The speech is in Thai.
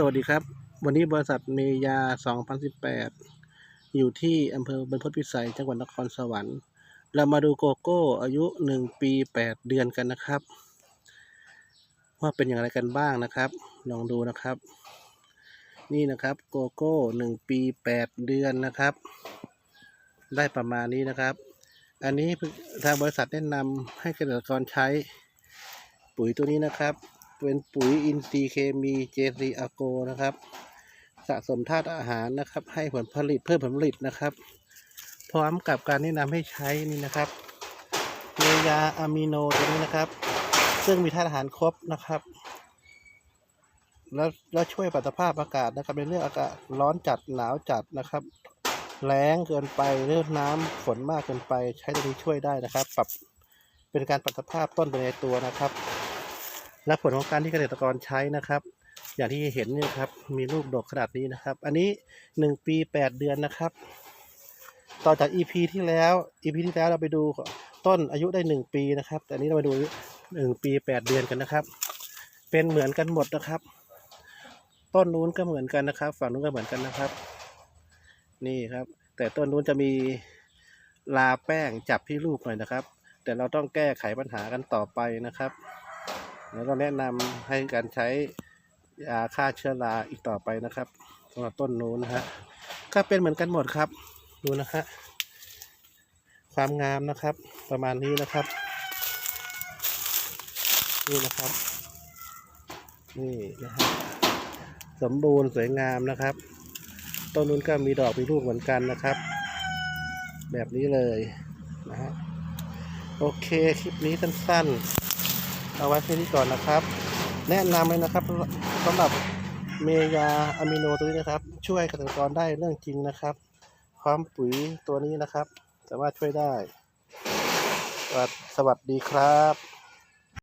สวัสดีครับ วันนี้บริษัทเมยา 2018 อยู่ที่อำเภอบรรพตพิสัย จังหวัดนครสวรรค์ เรามาดูโกโก้อายุ 1 ปี 8 เดือนกันนะครับ ว่าเป็นอย่างไรกันบ้างนะครับ ลองดูนะครับ นี่นะครับโกโก้ 1 ปี 8 เดือนนะครับ ได้ประมาณนี้นะครับ อันนี้ทางบริษัทแนะนำให้เกษตรกรใช้ปุ๋ยตัวนี้นะครับ เป็นปุ๋ยอินทรีย์เคมี JC a g o นะครับ สะสมธาตุอาหารนะครับ ให้ผลผลิตเพิ่มผลผลิตนะครับ พร้อมกับการแนะนำให้ใช้นี่นะครับเมยาอะมิโนตัวนี้นะครับ ซึ่งมีธาตุอาหารครบนะครับ แล้วแล้วช่วยปรับสภาพอากาศนะครับในเรื่องอากาศร้อนจัดหนาวจัดนะครับแรงเกินไปเรื่องน้ำฝนมากเกินไปใช้ตัวนี้ช่วยได้นะครับ ปรับเป็นการปรับสภาพต้นไปในตัวนะครับ และผลของการที่เกษตรกรใช้นะครับ อย่างที่เห็นนี่ครับมีลูกดกขนาดนี้นะครับ อันนี้หนึ่งปีแปดเดือนนะครับ ต่อจาก EP ที่แล้ว EP ที่แล้วเราไปดูต้นอายุได้หนึ่งปีนะครับ แต่อันนี้เรามาดูหนึ่งปีแปดเดือนกันนะครับ เป็นเหมือนกันหมดนะครับ ต้นนู้นก็เหมือนกันนะครับ ฝั่งนู้นก็เหมือนกันนะครับ นี่ครับ แต่ต้นนู้นจะมีลาแป้งจับที่ลูกหน่อยนะครับ แต่เราต้องแก้ไขปัญหากันต่อไปนะครับ แล้วก็แนะนำให้การใช้ยาฆ่าเชื้อราอีกต่อไปนะครับสำหรับต้นนู้นนะฮะก็เป็นเหมือนกันหมดครับดูนะฮะความงามนะครับ ประมาณนี้นะครับ นี่นะครับ นี่นะฮะสมบูรณ์สวยงามนะครับ ต้นนู้นก็มีดอกมีลูกเหมือนกันนะครับ แบบนี้เลยนะฮะโอเค คลิปนี้สั้นๆ เอาไว้แค่นี้ก่อนนะครับ แนะนำเลยนะครับสำหรับเมยาอะมิโนตัวนี้นะครับ ช่วยเกษตรกรได้เรื่องจริงนะครับความปุ๋ยตัวนี้นะครับ สามารถช่วยได้ สวัสดีครับ